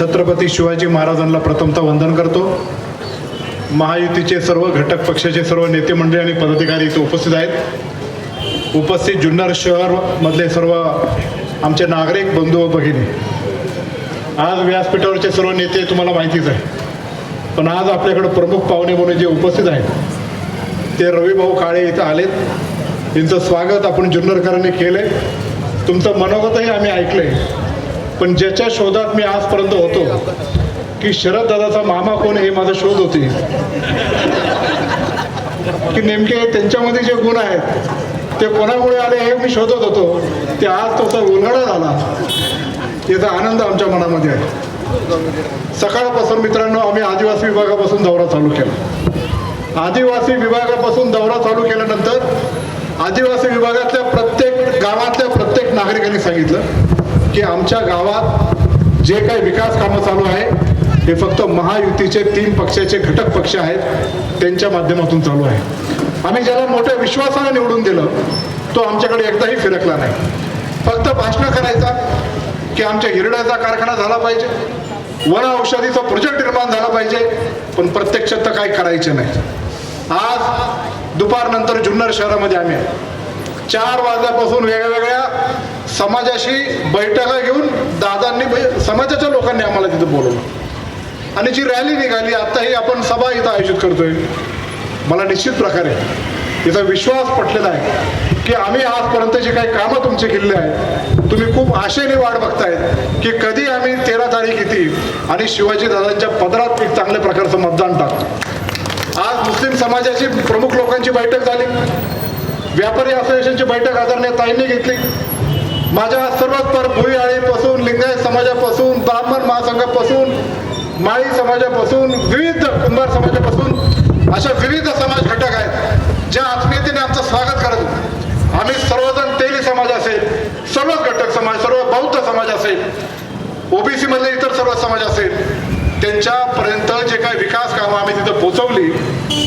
छत्रपती शिवाजी महाराजांना प्रथमतः वंदन करतो. महायुतीचे सर्व घटक पक्षाचे सर्व नेते मंडळी आणि पदाधिकारी इथे उपस्थित आहेत. उपस्थित जुन्नर शहर मधले सर्व आमचे नागरिक बंधू व भगिनी. आज व्यासपीठावरचे सर्व नेते तुम्हाला माहितीच आहे. पण आज आपल्याकडे प्रमुख पाहुणे म्हणून जे उपस्थित आहेत ते रविभाऊ काळे इथं आलेत. यांचं स्वागत आपण जुन्नरकरांनी केलंय. तुमचं मनोगतही आम्ही ऐकलंय. पण ज्याच्या शोधात मी आजपर्यंत होतो की शरद दादाचा मामा कोण हे माझा शोध होती. की नेमके त्यांच्यामध्ये जे गुण आहेत ते कोणामुळे आले हे मी शोधत होतो. ते आज तसा उलगडा झाला. याचा आनंद आमच्या मनामध्ये आहे. सकाळपासून मित्रांनो आम्ही आदिवासी विभागापासून दौरा चालू केला. आदिवासी विभागापासून दौरा चालू केल्यानंतर आदिवासी विभागातल्या प्रत्येक गावातल्या प्रत्येक नागरिकांनी सांगितलं की आमच्या गावात जे काही विकास कामं चालू आहे हे फक्त महायुतीचे तीन पक्षाचे घटक पक्ष आहेत त्यांच्या माध्यमातून चालू आहे. आम्ही ज्याला मोठ्या विश्वासानं निवडून दिलं तो आमच्याकडे एकदाही फिरकला नाही. फक्त भाषणं करायचा की आमच्या हिरड्याचा कारखाना झाला पाहिजे वन औषधीचा प्रोजेक्ट निर्माण झाला पाहिजे पण प्रत्यक्षात तर काही करायचे नाही. आज दुपारनंतर जुन्नर शहरामध्ये आम्ही चार वाजल्यापासून वेगवेगळ्या समाजाशी बैठका घेऊन दादांनी बै- समाजाच्या लोकांनी आम्हाला तिथं बोलवलं. आणि जी रॅली निघाली आत्ताही आपण सभा इथं आयोजित करतोय. मला निश्चित प्रकारे तिचा विश्वास पटलेला आहे की आम्ही आजपर्यंत जे काही कामं तुमचे केलेले आहेत. तुम्ही खूप आशेने वाट बघतायत की कधी आम्ही तेरा तारीख येते आणि शिवाजी दादांच्या पदरात एक चांगल्या प्रकारचं मतदान टाकतो आज मुस्लिम समाजाची प्रमुख लोकांची बैठक झाली. व्यापारी असोसिएशनची बैठक आदरणीय ताईंनी घेतली माझ्या सर्वात पर भुईआळीपासून लिंगायत समाजापासून ब्राह्मण महासंघापासून माळी समाजापासून विविध कुंभार समाजापासून अशा विविध समाज घटक आहेत ज्या आत्मीयतेने आमचं स्वागत करत होते. आम्ही सर्वजण तेली समाज असेल सर्वच घटक समाज सर्व बौद्ध समाज असेल ओबीसी मधले इतर सर्व समाज असेल त्यांच्यापर्यंत जे काही विकास कामं आम्ही तिथं पोचवली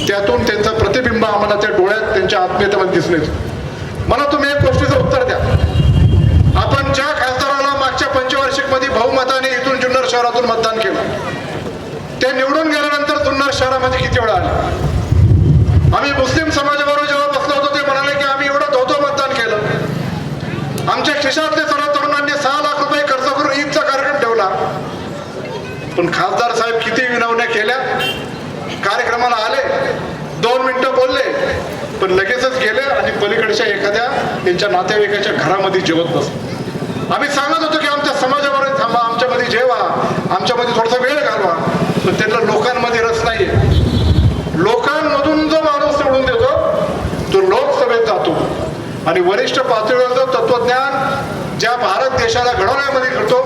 त्यातून त्यांचा प्रतिबिंब आम्हाला त्या डोळ्यात त्यांच्या आत्मीयतेमध्ये दिसून मला तुम्ही एक गोष्टीचं उत्तर द्या. आपण ज्या खासदाराला मागच्या पंचवार्षिकमध्ये बहुमताने इथून जुन्नर शहरातून मतदान केलं ते निवडून गेल्यानंतर जुन्नर शहरामध्ये किती वेळा आले? आम्ही मुस्लिम समाजाबरोबर जेव्हा बसलो होतो ते म्हणाले की आम्ही एवढं धोतो मतदान केलं. आमच्या खिशातले सर्व तरुणांनी सहा लाख रुपये खर्च करून ईदचा कार्यक्रम ठेवला. पण खासदार साहेब किती विनवण्या केल्या? कार्यक्रमाला आले. दोन मिनटं बोलले पण लगेचच गेले आणि पलीकडच्या एखाद्या त्यांच्या नातेवाईकाच्या घरामध्ये जेवत बसले. आम्ही सांगत होतो की आमच्या समाजावर थांबा आमच्यामध्ये जेवा आमच्यामध्ये थोडासा वेळ घालवा. पण त्यांना लोकांमध्ये रस नाहीये. लोकांमधून जो माणूस निवडून देतो तो लोकसभेत जातो. आणि वरिष्ठ पातळीवरचं तत्वज्ञान ज्या भारत देशाला घडवण्यामध्ये करतो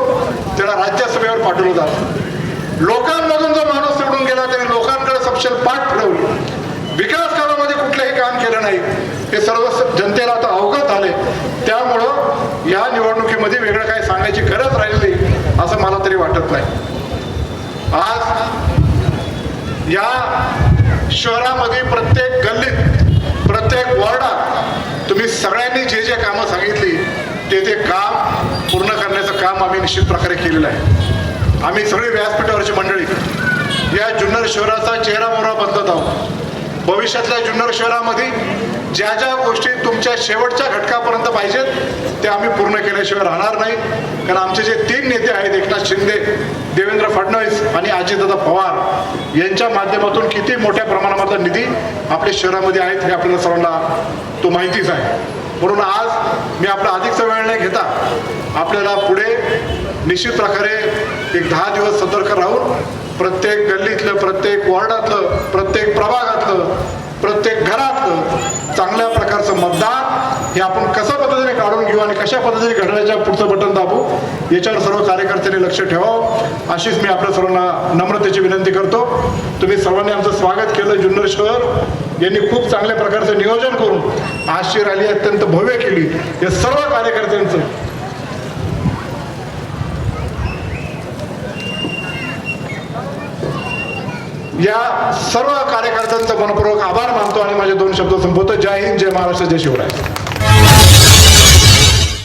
त्याला राज्यसभेवर पाठवलं जातं. लोकांमधून जो माणूस केला त्याने लोकांकडे सपशेल पाठ फिरवली. विकास कामामध्ये कुठलंही काम केलं नाही. हे सर्व जनतेला आता अवगत आले त्यामुळं या निवडणुकीमध्ये वेगळं काही सांगण्याची गरज राहिली असं मला तरी वाटत नाही. आज या शहरामध्ये प्रत्येक गल्लीत प्रत्येक वॉर्डात तुम्ही सगळ्यांनी जे जे कामं सांगितली ते ते काम पूर्ण करण्याचं काम आम्ही निश्चित प्रकारे केलेलं आहे. आम्ही सगळी व्यासपीठावरची मंडळी या जुन्नर शहराचा चेहरा मोहरा बदलत आहोत. भविष्यातल्या जुन्नर शहरामध्ये ज्या ज्या गोष्टी तुमच्या शेवटच्या घटकापर्यंत पाहिजेत त्या आम्ही पूर्ण केल्याशिवाय राहणार नाही. कारण आमचे जे तीन नेते आहेत एकनाथ शिंदे देवेंद्र फडणवीस आणि अजितदादा पवार यांच्या माध्यमातून किती मोठ्या प्रमाणामधला निधी आपल्या शहरामध्ये आहेत हे आपल्याला सर्वांना तो माहितीच आहे. म्हणून आज मी आपला अधिकचा वेळ नाही घेता आपल्याला पुढे निश्चित प्रकारे एक दहा दिवस सतर्क राहून प्रत्येक गल्लीतलं प्रत्येक वॉर्डातलं प्रत्येक प्रभागातलं प्रत्येक घरातलं चांगल्या प्रकारचं मतदान हे आपण कशा पद्धतीने काढून घेऊ आणि कशा पद्धतीने घडण्याच्या पुढचं बटन दाबू याच्यावर सर्व कार्यकर्त्यांनी लक्ष ठेवावं. अशीच मी आपल्या सर्वांना नम्रतेची विनंती करतो. तुम्ही सर्वांनी आमचं स्वागत केलं जुन्नर शहर. यांनी खूप चांगल्या प्रकारचं नियोजन करून आजची रॅली अत्यंत भव्य केली. या सर्व कार्यकर्त्यांचं या सर्व कार्यकर्त्यांचा मनपूर्वक आभार मानतो आणि माझे दोन शब्द संपवतो. जय हिंद जय महाराष्ट्र जय शिवराय.